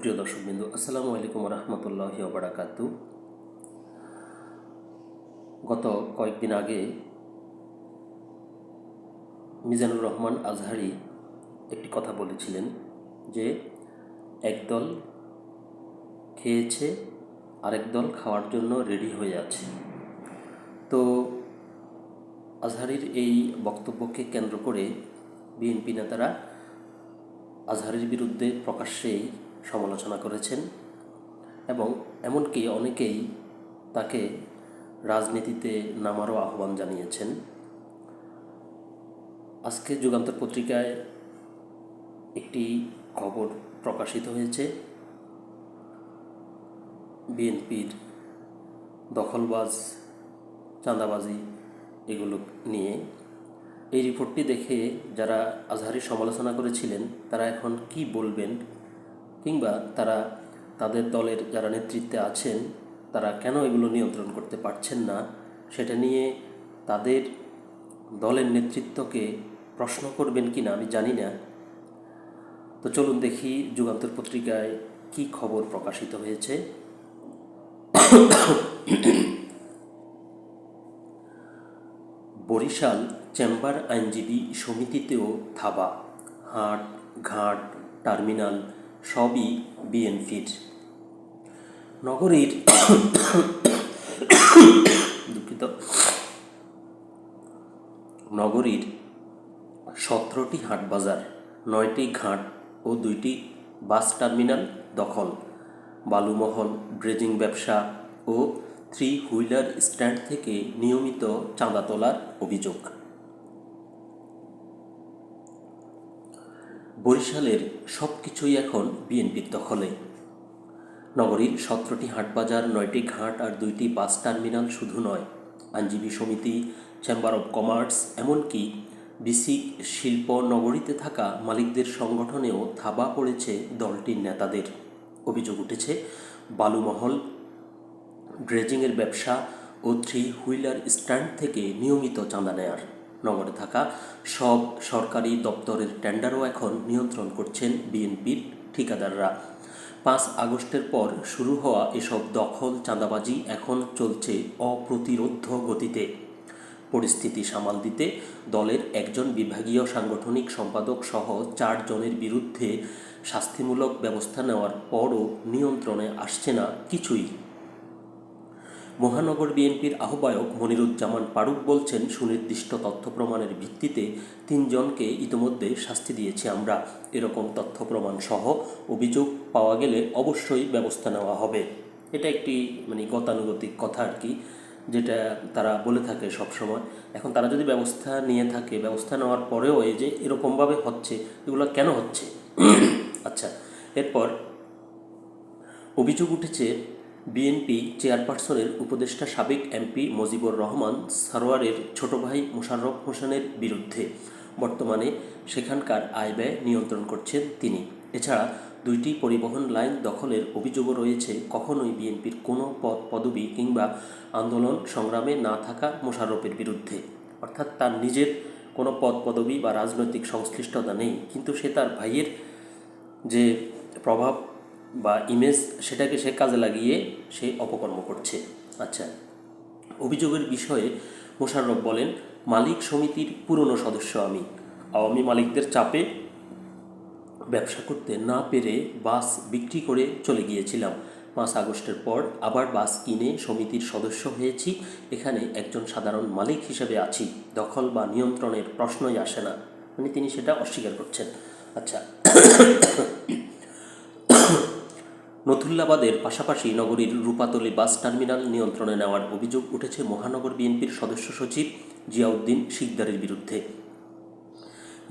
প্রিয় দর্শকবৃন্দ, আসসালামু আলাইকুম রহমতুল্লাহ বারাকাতু গত কয়েকদিন আগে মিজানুর রহমান আজহারি একটি কথা বলেছিলেন যে একদল খেয়েছে, আরেক দল খাওয়ার জন্য রেডি হয়ে আছে। তো আজহারির এই বক্তব্যকে কেন্দ্র করে বিএনপি নেতারা আজহারের বিরুদ্ধে প্রকাশ্যেই সমালোচনা করেছেন এবং এমনকি অনেকেই তাকে রাজনীতিতে নামারও আহ্বান জানিয়েছেন। আজকে যুগান্তর পত্রিকায় একটি খবর প্রকাশিত হয়েছে। বিএনপির দখলবাজ, চাঁদাবাজি এগুলো নিয়ে। এই রিপোর্টটি দেখে যারা আজহারি সমালোচনা করেছিলেন, তারা এখন কি বলবেন কিংবা তারা তাদের দলের যারা নেতৃত্বে আছেন, তারা কেন এগুলো নিয়ন্ত্রণ করতে পারছেন না? সেটা নিয়ে তাদের দলের নেতৃত্বকে প্রশ্ন করবেন কি না আমি জানি না। তো চলুন দেখি যুগান্তর পত্রিকায় কি খবর প্রকাশিত হয়েছে। বরিশাল চেম্বার আইনজীবী সমিতিতেও থাবা, হাট, ঘাট, টার্মিনাল সবই বিএনপির নগরীর দুঃখিত। নগরীর সতেরোটি হাট বাজার, নয়টি ঘাট ও দুইটি বাস টার্মিনাল দখল। বালুমহল, ড্রেজিং ব্যবসা ও থ্রি হুইলার স্ট্যান্ড থেকে নিয়মিত চাঁদা তোলার অভিযোগ। বরিশালের সব কিছুই এখন বিএনপির দখলে। নগরীর সতেরোটি হাটবাজার, নয়টি ঘাট আর দুইটি বাস টার্মিনাল শুধু নয়, আইনজীবী সমিতি চেম্বার অব কমার্স এমনকি বিসিক শিল্প নগরীতে থাকা মালিকদের সংগঠনেও থাবা পড়েছে দলটির নেতাদের। অভিযোগ উঠেছে, বালুমহল ড্রেজিংয়ের ব্যবসা ও থ্রি হুইলার স্ট্যান্ড থেকে নিয়মিত চাঁদা নেয়ার। নগরে থাকা সব সরকারি দপ্তরের টেন্ডারও এখন নিয়ন্ত্রণ করছেন বিএনপির ঠিকাদাররা। পাঁচ আগস্টের পর শুরু হওয়া এসব দখল চাঁদাবাজি এখন চলছে অপ্রতিরোধ্য গতিতে। পরিস্থিতি সামাল দিতে দলের একজন বিভাগীয় সাংগঠনিক সম্পাদক সহ চারজনের বিরুদ্ধে শাস্তিমূলক ব্যবস্থা নেওয়ার পরও নিয়ন্ত্রণে আসছে না কিছুই। মহানগর বিএনপির আহ্বায়ক মনিরুজ্জামান পারুক বলছেন, সুনির্দিষ্ট তথ্য প্রমাণের ভিত্তিতে তিনজনকে ইতোমধ্যে শাস্তি দিয়েছি আমরা। এরকম তথ্য প্রমাণ সহ অভিযোগ পাওয়া গেলে অবশ্যই ব্যবস্থা নেওয়া হবে। এটা একটি মানে গতানুগতিক কথা আর কি, যেটা তারা বলে থাকে সবসময়। এখন তারা যদি ব্যবস্থা নিয়ে থাকে, ব্যবস্থা নেওয়ার পরেও এই যে এরকমভাবে হচ্ছে, এগুলো কেন হচ্ছে? আচ্ছা এরপর অভিযোগ উঠেছে বিএনপি চেয়ারপারসনের উপদেষ্টা সাবেক এমপি মজিবুর রহমান সারোয়ারের ছোট ভাই মোশাররফ হোসেনের বিরুদ্ধে বর্তমানে সেখানকার আয় ব্যয় নিয়ন্ত্রণ করছেন তিনি। এছাড়া দুইটি পরিবহন লাইন দখলের অভিযোগও রয়েছে, কখনোই বিএনপির কোনো পদ, পদবি কিংবা আন্দোলন সংগ্রামে না থাকা মোশাররফের বিরুদ্ধে। অর্থাৎ তার নিজের কোনো পদ, পদবি বা রাজনৈতিক সংশ্লিষ্টতা নেই, কিন্তু সে তার ভাইয়ের যে প্রভাব বা ইমেজ সেটাকে সে কাজে লাগিয়ে সে অপকর্ম করছে। আচ্ছা অভিযোগের বিষয়ে মোশাররফ বলেন, মালিক সমিতির পুরনো সদস্য আমি। আওয়ামী মালিকদের চাপে ব্যবসা করতে না পেরে বাস বিক্রি করে চলে গিয়েছিলাম। পাঁচ আগস্টের পর আবার বাস কিনে সমিতির সদস্য হয়েছি। এখানে একজন সাধারণ মালিক হিসেবে আছি। দখল বা নিয়ন্ত্রণের প্রশ্নই আসে না। মানে তিনি সেটা অস্বীকার করছেন। আচ্ছা নথুল্লাবাদের পাশাপাশি নগরীর রূপাতলী বাস টার্মিনাল নিয়ন্ত্রণে নেওয়ার অভিযোগ উঠেছে মহানগর বিএনপির সদস্য সচিব জিয়াউদ্দিন শিকদারের বিরুদ্ধে।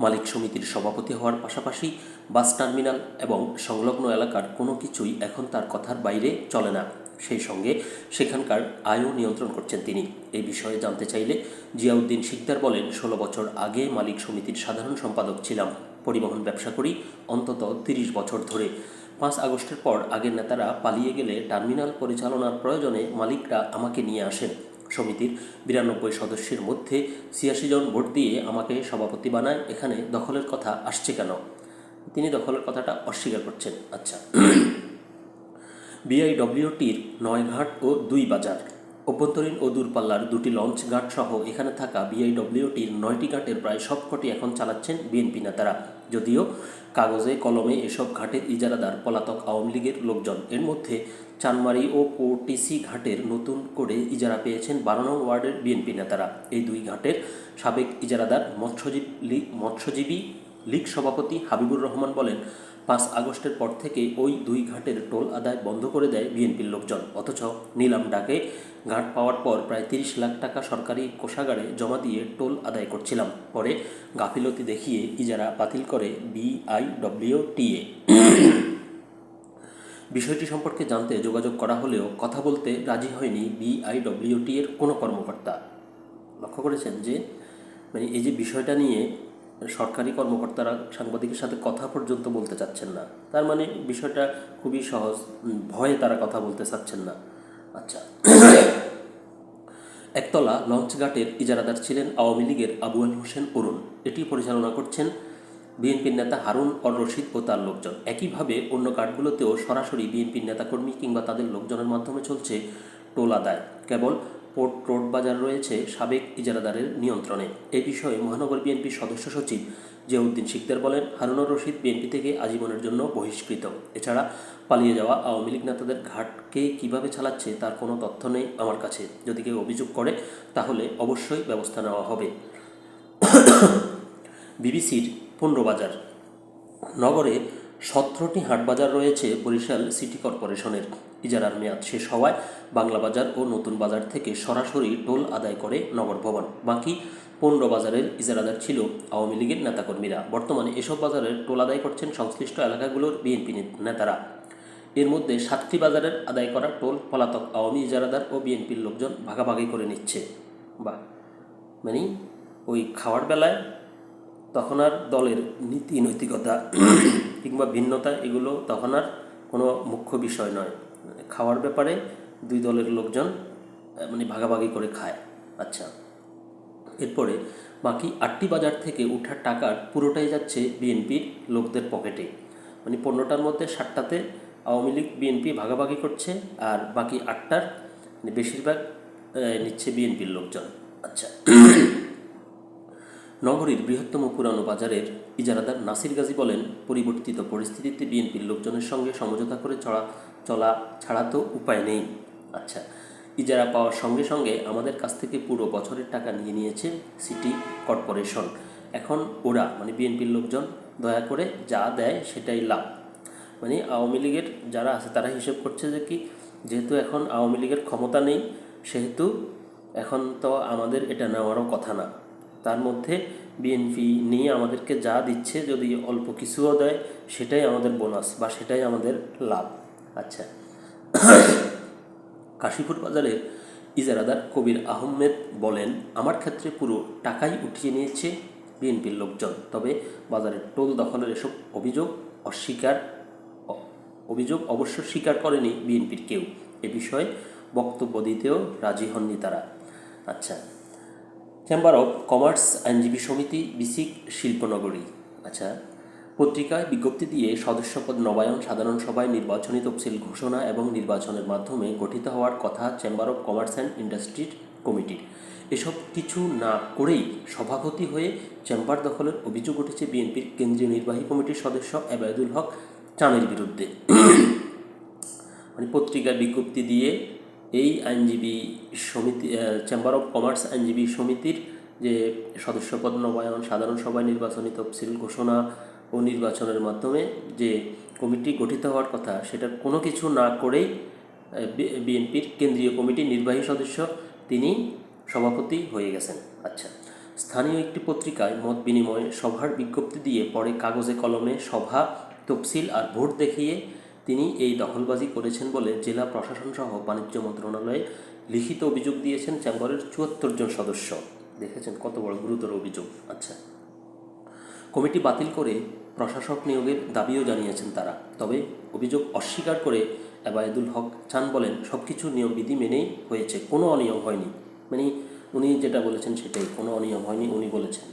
মালিক সমিতির সভাপতি হওয়ার পাশাপাশি বাস টার্মিনাল এবং সংলগ্ন এলাকার কোনো কিছুই এখন তার কথার বাইরে চলে না। সেই সঙ্গে সেখানকার আয়ও নিয়ন্ত্রণ করছেন তিনি। এই বিষয়ে জানতে চাইলে জিয়াউদ্দিন শিকদার বলেন, ষোলো বছর আগে মালিক সমিতির সাধারণ সম্পাদক ছিলাম। পরিবহন ব্যবসা করি অন্তত তিরিশ বছর ধরে। পাঁচ আগস্টের পর আগের নেতারা পালিয়ে গেলে টার্মিনাল পরিচালনার প্রয়োজনে মালিকরা আমাকে নিয়ে আসেন। সমিতির বিরানব্বই সদস্যের মধ্যে ছিয়াশি জন ভোট দিয়ে আমাকে সভাপতি বানায়। এখানে দখলের কথা আসছে কেন? তিনি দখলের কথাটা অস্বীকার করছেন। আচ্ছা। বিআইডব্লিউটির নয়ঘাট ও দুই বাজার। অভ্যন্তরীণ ও দূরপাল্লার দুটি লঞ্চ ঘাট সহ এখানে থাকা বিআইডব্লিউটির নয়টি ঘাটের প্রায় সবকটি এখন চালাচ্ছেন বিএনপি নেতারা। যদিও কাগজে, কলমে এসব ঘাটের ইজারাদার পলাতক আওয়ামী লীগের লোকজন। এর মধ্যে চানমারি ও পোটিসি ঘাটের নতুন করে ইজারা পেয়েছেন বারো নং ওয়ার্ডের বিএনপি নেতারা। এই দুই ঘাটের সাবেক ইজারাদার মৎস্যজীব মৎস্যজীবী লীগ সভাপতি হাবিবুর রহমান বলেন, পাঁচ আগস্টের পর থেকে ওই দুই ঘাটের টোল আদায় বন্ধ করে দেয় বিএনপির লোকজন। অথচ নিলাম ডাকে ঘাট পাওয়ার পর প্রায় তিরিশ লাখ টাকা সরকারি কোষাগারে জমা দিয়ে টোল আদায় করছিলাম। পরে গাফিলতি দেখিয়ে ইজারা বাতিল করে বিআইডব্লিউটিএ বিষয়টি সম্পর্কে জানতে যোগাযোগ করা হলেও কথা বলতে রাজি হয়নি বিআইডব্লিউটি এর কোনো কর্মকর্তা। লক্ষ্য করেছেন যে মানে এই যে বিষয়টা নিয়ে সরকারি কর্মকর্তারা সাংবাদিকের সাথে কথা পর্যন্ত বলতে চাচ্ছেন না। তার মানে বিষয়টা খুবই সহজ। ভয়ে তারা কথা বলতে চাচ্ছেন না। আচ্ছা। একতলা লঞ্চঘাটের ইজারাদার ছিলেন আওয়ামী লীগের আবু আল হোসেন অরুণ। এটি পরিচালনা করছেন বিএনপির নেতা হারুন অর রশিদ ও তার লোকজন। একইভাবে অন্য ঘাটগুলোতেও সরাসরি বিএনপির নেতাকর্মী কিংবা তাদের লোকজনের মাধ্যমে চলছে টোল আদায়। কেবল পোর্ট রোড বাজার রয়েছে সাবেক ইজারাদারের নিয়ন্ত্রণে। এ বিষয়ে মহানগর বিএনপির সদস্য সচিব জিয়াউদ্দিন শিকদার বলেন, হারুনুর রশিদ বিএনপি থেকে আজীবনের জন্য বহিষ্কৃত। এছাড়া পালিয়ে যাওয়া আওয়ামী লীগ নেতাদের ঘাটকে কীভাবে চালাচ্ছে তার কোনো তথ্য নেই আমার কাছে। যদি কেউ অভিযোগ করে, তাহলে অবশ্যই ব্যবস্থা নেওয়া হবে। বিবিসির পূর্ণবাজার নগরে সতেরোটি হাটবাজার রয়েছে বরিশাল সিটি কর্পোরেশনের। ইজারার মেয়াদ শেষ হওয়ায় বাংলা বাজার ও নতুন বাজার থেকে সরাসরি টোল আদায় করে নগর ভবন। বাকি পনেরো বাজারের ইজারাদার ছিল আওয়ামী লীগের নেতাকর্মীরা। বর্তমানে এসব বাজারের টোল আদায় করছেন সংশ্লিষ্ট এলাকাগুলোর বিএনপি নেতারা। এর মধ্যে সাতটি বাজারের আদায় করা টোল পলাতক আওয়ামী ইজারাদার ও বিএনপির লোকজন ভাগাভাগি করে নিচ্ছে। বা মানে ওই খাওয়ার বেলায় তখন আর দলের নীতি, নৈতিকতা কিংবা ভিন্নতা এগুলো তখন আর কোনো মুখ্য বিষয় নয়। খাওয়ার ব্যাপারে দুই দলের লোকজন মানে ভাগাভাগি করে খায়। আচ্ছা এরপরে বাকি আটটি বাজার থেকে উঠার টাকার পুরোটাই যাচ্ছে বিএনপির লোকদের পকেটে। মানে পনেরোটার মধ্যে ষাটটাতে আওয়ামী লীগ, বিএনপি ভাগাভাগি করছে আর বাকি আটটার মানে বেশিরভাগ নিচ্ছে বিএনপির লোকজন। আচ্ছা নগরীর বৃহত্তম পুরানো বাজারের ইজারাদার নাসির গাজী বলেন, পরিবর্তিত পরিস্থিতিতে বিএনপির লোকজনের সঙ্গে সমঝোতা করে চলা চলা ছাড়া তো উপায় নেই। আচ্ছা ইজারা পাওয়ার সঙ্গে সঙ্গে আমাদের কাছ থেকে পুরো বছরের টাকা নিয়ে নিয়েছে সিটি কর্পোরেশন। এখন ওরা মানে বিএনপির লোকজন, দয়া করে যা দেয় সেটাই লাভ। মানে আওয়ামী লীগের যারা আছে তারা হিসেব করছে যে কি, যেহেতু এখন আওয়ামী লীগের ক্ষমতা নেই, সেহেতু এখন তো আমাদের এটা নেওয়ারও কথা না। তার মধ্যে বিএনপি নিয়ে আমাদেরকে যা দিচ্ছে, যদি অল্প কিছুও দেয়, সেটাই আমাদের বোনাস বা সেটাই আমাদের লাভ। আচ্ছা। কাশীপুর বাজারের ইজারাদার কবির আহমেদ বলেন, আমার ক্ষেত্রে পুরো টাকাই উঠিয়ে নিয়েছে বিএনপির লোকজন। তবে বাজারের টোল দখলের এসব অভিযোগ অস্বীকার অভিযোগ অবশ্য স্বীকার করেনি বিএনপির কেউ। এ বিষয়ে বক্তব্য দিতেও রাজি হননি তারা। আচ্ছা। চেম্বার অফ কমার্স আইনজীবী সমিতি বিসিক শিল্পনগরী আচ্ছা পত্রিকায় বিজ্ঞপ্তি দিয়ে সদস্যপদ নবায়ন, সাধারণ সভায় নির্বাচনী তফসিল ঘোষণা এবং নির্বাচনের মাধ্যমে গঠিত হওয়ার কথা চেম্বার অফ কমার্স অ্যান্ড ইন্ডাস্ট্রির কমিটির এসব কিছু না করেই সভাপতি হয়ে চেম্বার দখলের অভিযোগ উঠেছে বিএনপির কেন্দ্রীয় নির্বাহী কমিটির সদস্য এবায়দুল হক চানের বিরুদ্ধে মানে পত্রিকার বিজ্ঞপ্তি দিয়ে এই আইনজীবী সমিতি চেম্বার অফ কমার্স আইনজীবী সমিতির যে সদস্যপদ নবায়ন, সাধারণ সভায় নির্বাচনী তফসিল ঘোষণা ও নির্বাচনের মাধ্যমে যে কমিটি গঠিত হওয়ার কথা সেটা কোনো কিছু না করেই বিএনপির কেন্দ্রীয় কমিটির নির্বাহী সদস্য তিনি সভাপতি হয়ে গেছেন। আচ্ছা স্থানীয় একটি পত্রিকায় মত বিনিময়ে সভার বিজ্ঞপ্তি দিয়ে পরে কাগজে কলমে সভা, তফসিল আর ভোট দেখিয়ে তিনি এই দখলবাজি করেছেন বলে জেলা প্রশাসন সহ বাণিজ্য মন্ত্রণালয়ে লিখিত অভিযোগ দিয়েছেন চেম্বারের চুয়াত্তর জন সদস্য। দেখেছেন কত বড় গুরুতর অভিযোগ। আচ্ছা। কমিটি বাতিল করে প্রশাসক নিয়োগের দাবিও জানিয়েছেন তারা। তবে অভিযোগ অস্বীকার করে এবায়দুল হক চান বলেন সব কিছু নিয়মবিধি মেনেই হয়েছে, কোনো অনিয়ম হয়নি। মানে উনি যেটা বলেছেন সেটাই, কোনো অনিয়ম হয়নি উনি বলেছেন।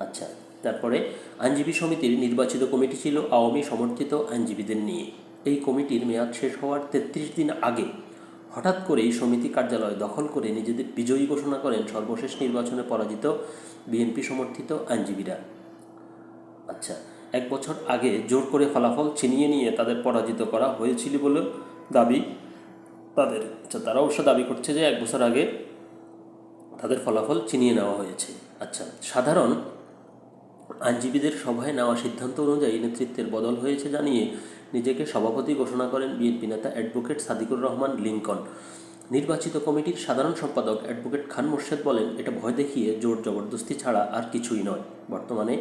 আচ্ছা তারপরে আইনজীবী সমিতির নির্বাচিত কমিটি ছিল আওয়ামী সমর্থিত আইনজীবীদের নিয়ে। এই কমিটির মেয়াদ শেষ হওয়ার তেত্রিশ দিন আগে হঠাৎ করেই সমিতি কার্যালয় দখল করে নিজেদের বিজয়ী ঘোষণা করেন সর্বশেষ নির্বাচনে পরাজিত বিএনপি সমর্থিত আইনজীবীরা। আচ্ছা এক বছর আগে জোর করে ফলাফল ছিনিয়ে নিয়ে তাদের পরাজিত করা হয়েছিল বলে দাবি তাদের। আচ্ছা তারা অবশ্য দাবি করছে যে এক বছর আগে তাদের ফলাফল ছিনিয়ে নেওয়া হয়েছে। আচ্ছা সাধারণ আইনজীবীদের সভায় নেওয়া সিদ্ধান্ত অনুযায়ী নেতৃত্বের বদল হয়েছে জানিয়ে নিজেকে সভাপতি ঘোষণা করেন বিএনপি নেতা অ্যাডভোকেট সাদিকুর রহমান লিঙ্কন নির্বাচিত কমিটির সাধারণ সম্পাদক অ্যাডভোকেট খান মোর্শেদ বলেন, এটা ভয় দেখিয়ে জোর জবরদস্তি ছাড়া আর কিছুই নয়। বর্তমানে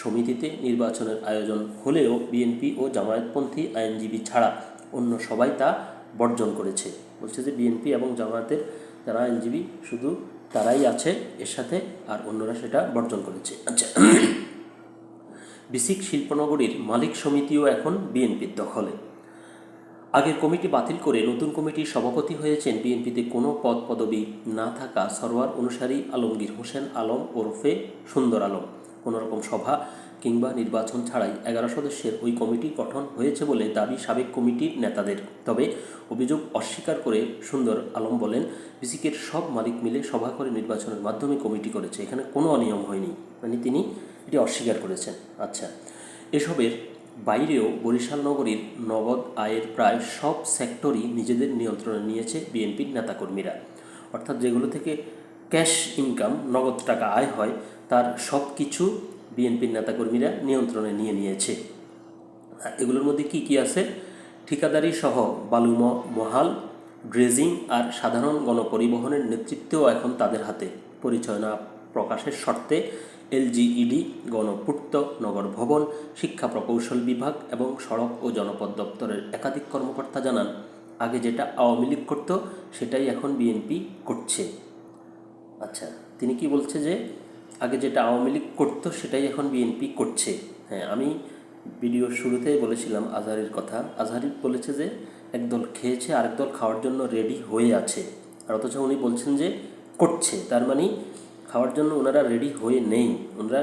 সমিতিতে নির্বাচনের আয়োজন হলেও বিএনপি ও জামায়াতপন্থী আইনজীবী ছাড়া অন্য সবাই তা বর্জন করেছে। বলছে যে, বিএনপি এবং জামায়াতের যারা আইনজীবী, শুধু তারাই আছে, এর সাথে আর অন্যরা সেটা বর্জন করেছে। আচ্ছা। বিসিক শিল্পনগরীর মালিক সমিতিও এখন বিএনপির দখলে। আগের কমিটি বাতিল করে নতুন কমিটির সভাপতি হয়েছেন বিএনপিতে কোনো পদ পদবি না থাকা সরোয়ার অনুসারী আলমগীর হোসেন আলম ওরফে সুন্দর আলম। কোনোরকম সভা কিংবা নির্বাচন ছাড়াই এগারো সদস্যের ওই কমিটি গঠন হয়েছে বলে দাবি সাবেক কমিটির নেতাদের। তবে অভিযোগ অস্বীকার করে সুন্দর আলম বলেন, বিসিকের সব মালিক মিলে সভা করে নির্বাচনের মাধ্যমে কমিটি করেছে, এখানে কোনো অনিয়ম হয়নি। মানে তিনি এটি অস্বীকার করেছেন। আচ্ছা এসবের বাইরেও বরিশাল নগরীর নগদ আয়ের প্রায় সব সেক্টরই নিজেদের নিয়ন্ত্রণে নিয়েছে বিএনপির নেতাকর্মীরা। অর্থাৎ যেগুলো থেকে ক্যাশ ইনকাম, নগদ টাকা আয় হয়, তার সব কিছু বিএনপির নেতাকর্মীরা নিয়ন্ত্রণে নিয়ে নিয়েছে। এগুলোর মধ্যে কি কি আছে? ঠিকাদারি সহ বালু ম- মহাল, ড্রেজিং আর সাধারণ গণপরিবহনের নেতৃত্বও এখন তাদের হাতে। পরিচয় না প্রকাশের শর্তে এলজিইডি, গণপূর্ত নগর ভবন, শিক্ষা প্রকৌশল বিভাগ এবং সড়ক ও জনপদ দপ্তরের একাধিক কর্মকর্তা জানান, আগে যেটা আওয়ামী লীগ করতো, সেটাই এখন বিএনপি করছে। আচ্ছা তিনি কি বলছে যে, আগে যেটা আওয়ামী লীগ করতো, সেটাই এখন বিএনপি করছে? হ্যাঁ আমি ভিডিওর শুরুতেই বলেছিলাম আজহারির কথা। আজহারি বলেছে যে একদল খেয়েছে, আরেক দল খাওয়ার জন্য রেডি হয়ে আছে। আর অথচ উনি বলছেন যে, করছে। তার মানে খাওয়ার জন্য ওনারা রেডি হয়ে নেই। ওনারা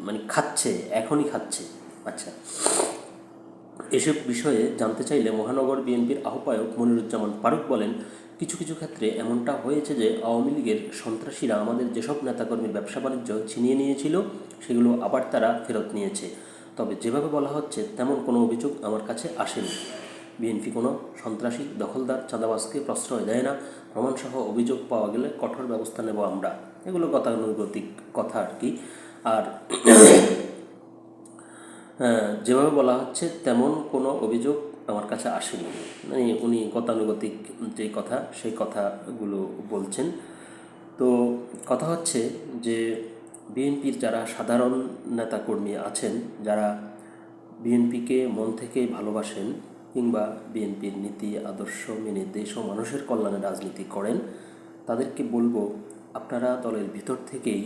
মানে খাচ্ছে, এখনই খাচ্ছে। আচ্ছা। এসব বিষয়ে জানতে চাইলে মহানগর বিএনপির আহ্বায়ক মনিরুজ্জামান ফারুক বলেন, কিছু কিছু ক্ষেত্রে এমনটা হয়েছে যে আওয়ামী লীগের সন্ত্রাসীরা আমাদের যেসব নেতাকর্মীর ব্যবসা বাণিজ্য ছিনিয়ে নিয়েছিল, সেগুলো আবার তারা ফেরত নিয়েছে। তবে যেভাবে বলা হচ্ছে, তেমন কোনো অভিযোগ আমার কাছে আসেনি। বিএনপি কোনো সন্ত্রাসী দখলদার চাঁদাবাজকে প্রশ্রয় দেয় না। প্রমাণসহ অভিযোগ পাওয়া গেলে কঠোর ব্যবস্থা নেব আমরা। এগুলো গতানুগতিক কথা আর কি। আর হ্যাঁ, যেভাবে বলা হচ্ছে তেমন কোনো অভিযোগ আমার কাছে আসেনি। মানে উনি গতানুগতিক যে কথা সেই কথাগুলো বলছেন। তো কথা হচ্ছে যে বিএনপির যারা সাধারণ নেতাকর্মী আছেন যারা বিএনপিকে মন থেকে ভালোবাসেন কিংবা বিএনপির নীতি আদর্শ মেনে দেশ ও মানুষের কল্যাণে রাজনীতি করেন তাদেরকে বলব আপনারা দলের ভিতর থেকেই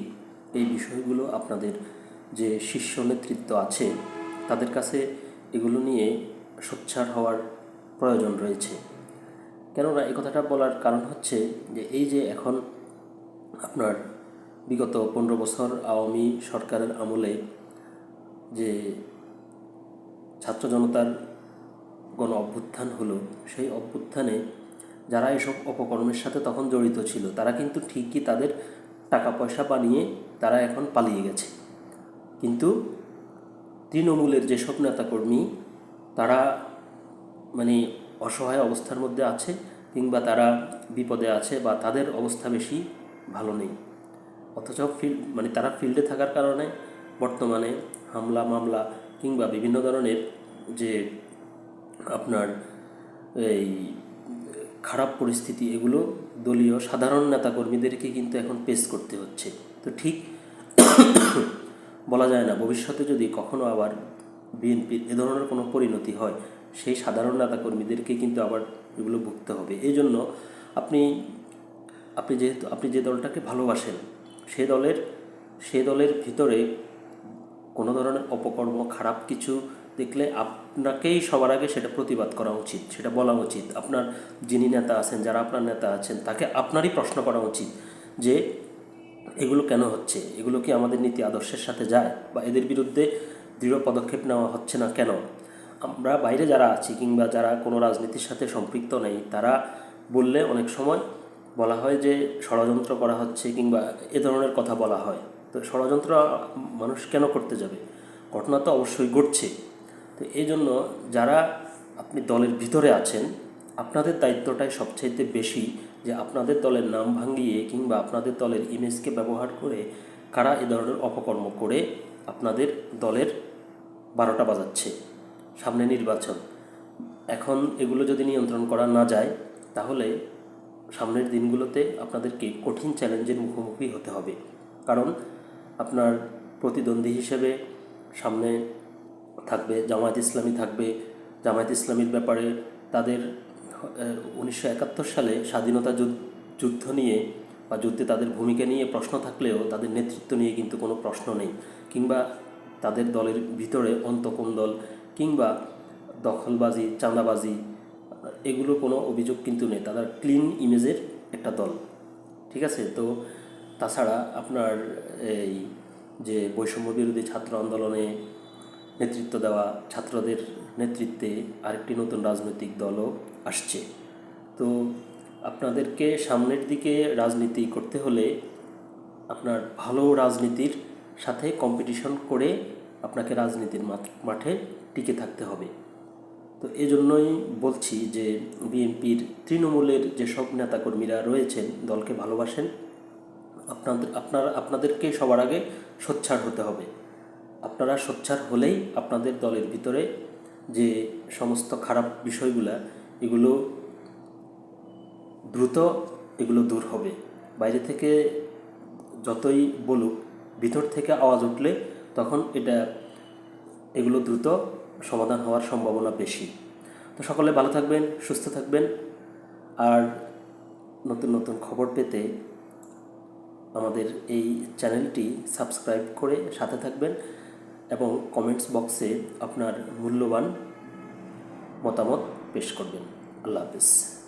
এই বিষয়গুলো আপনাদের যে শীর্ষ নেতৃত্ব আছে, তাদের কাছে এগুলো নিয়ে সোচ্চার হওয়ার প্রয়োজন রয়েছে। কেননা এই কথাটা বলার কারণ হচ্ছে যে এই যে এখন আপনার বিগত পনেরো বছর আওয়ামী সরকারের আমলে যে ছাত্র জনতার গণ অভ্যুত্থান হলো, সেই অভ্যুত্থানে যারা এসব অপকর্মের সাথে তখন জড়িত ছিল, তারা কিন্তু ঠিকই তাদের টাকা পয়সা বানিয়ে তারা এখন পালিয়ে গেছে। কিন্তু তৃণমূলের যেসব নেতাকর্মী, তারা মানে অসহায় অবস্থার মধ্যে আছে কিংবা তারা বিপদে আছে বা তাদের অবস্থা বেশি ভালো নেই। অথচ ফিল্ড মানে তারা ফিল্ডে থাকার কারণে বর্তমানে হামলা, মামলা কিংবা বিভিন্ন ধরনের যে আপনার এই খারাপ পরিস্থিতি, এগুলো দলীয় সাধারণ নেতাকর্মীদেরকে কিন্তু এখন পেশ করতে হচ্ছে। তো ঠিক বলা যায় না, ভবিষ্যতে যদি কখনো আবার বিএনপির এ ধরনের কোনো পরিণতি হয়, সেই সাধারণ নেতাকর্মীদেরকে কিন্তু আবার এগুলো ভুগতে হবে। এই জন্য আপনি আপনি যেহেতু, আপনি যে দলটাকে ভালোবাসেন, সে দলের সে দলের ভিতরে কোনো ধরনের অপকর্ম, খারাপ কিছু দেখলে আপনাকেই সবার আগে সেটা প্রতিবাদ করা উচিত, সেটা বলা উচিত। আপনার যিনি নেতা আছেন, যারা আপনার নেতা আছেন, তাকে আপনারই প্রশ্ন করা উচিত যে এগুলো কেন হচ্ছে? এগুলো কি আমাদের নীতি আদর্শের সাথে যায়? বা এদের বিরুদ্ধে দৃঢ় পদক্ষেপ নেওয়া হচ্ছে না কেন? আমরা বাইরে যারা আছি কিংবা যারা কোনো রাজনীতির সাথে সম্পৃক্ত নেই, তারা বললে অনেক সময় বলা হয় যে ষড়যন্ত্র করা হচ্ছে কিংবা এ ধরনের কথা বলা হয়। তো ষড়যন্ত্র মানুষ কেন করতে যাবে? ঘটনা তো অবশ্যই ঘটছে। তো এই জন্য যারা আপনি দলের ভিতরে আছেন, আপনাদের দায়িত্বটাই সবচাইতে বেশি যে আপনাদের দলের নাম ভাঙিয়ে কিংবা আপনাদের দলের ইমেজকে ব্যবহার করে কারা এ ধরনের অপকর্ম করে আপনাদের দলের বারোটা বাজাচ্ছে। সামনে নির্বাচন। এখন এগুলো যদি নিয়ন্ত্রণ করা না যায়, তাহলে সামনের দিনগুলোতে আপনাদেরকে কঠিন চ্যালেঞ্জের মুখোমুখি হতে হবে। কারণ আপনার প্রতিদ্বন্দ্বী হিসেবে সামনে থাকবে, জামায়াত ইসলামী থাকবে। জামায়াত ইসলামীর ব্যাপারে তাদের উনিশশো একাত্তর সালে স্বাধীনতা যুদ্ধ- নিয়ে বা যুদ্ধে তাদের ভূমিকা নিয়ে প্রশ্ন থাকলেও তাদের নেতৃত্ব নিয়ে কিন্তু কোনো প্রশ্ন নেই। কিংবা তাদের দলের ভিতরে অন্তকোন দল কিংবা দখলবাজি, চাঁদাবাজি এগুলো কোনো অভিযোগ কিন্তু নেই। তাদের ক্লিন ইমেজের একটা দল। ঠিক আছে? তো তাছাড়া আপনার এই যে বৈষম্য বিরোধী ছাত্র আন্দোলনে নেতৃত্ব দেওয়া ছাত্রদের নেতৃত্বে আরেকটি নতুন রাজনৈতিক দলও আসছে। তো আপনাদেরকে সামনের দিকে রাজনীতি করতে হলে আপনার ভালো রাজনীতির সাথে কম্পিটিশন করে আপনাকে রাজনীতির মাঠে টিকে থাকতে হবে। তো এই জন্যই বলছি যে বিএনপির তৃণমূলের যেসব নেতাকর্মীরা রয়েছেন, দলকে ভালোবাসেন, আপনাদের, আপনার, আপনাদেরকে সবার আগে সোচ্চার হতে হবে। আপনারা সোচ্চার হলেই আপনাদের দলের ভিতরে যে সমস্ত খারাপ বিষয়গুলা, এগুলো দ্রুত এগুলো দূর হবে। বাইরে থেকে যতই বলুক, ভিতর থেকে আওয়াজ উঠলে তখন এটা, এগুলো দ্রুত সমাধান হওয়ার সম্ভাবনা বেশি। তো সকলে ভালো থাকবেন, সুস্থ থাকবেন। আর নতুন নতুন খবর পেতে আমাদের এই চ্যানেলটি সাবস্ক্রাইব করে সাথে থাকবেন। এবং কমেন্টস বক্সে আপনার মূল্যবান মতামত পেশ করবেন। আল্লাহ হাফিজ।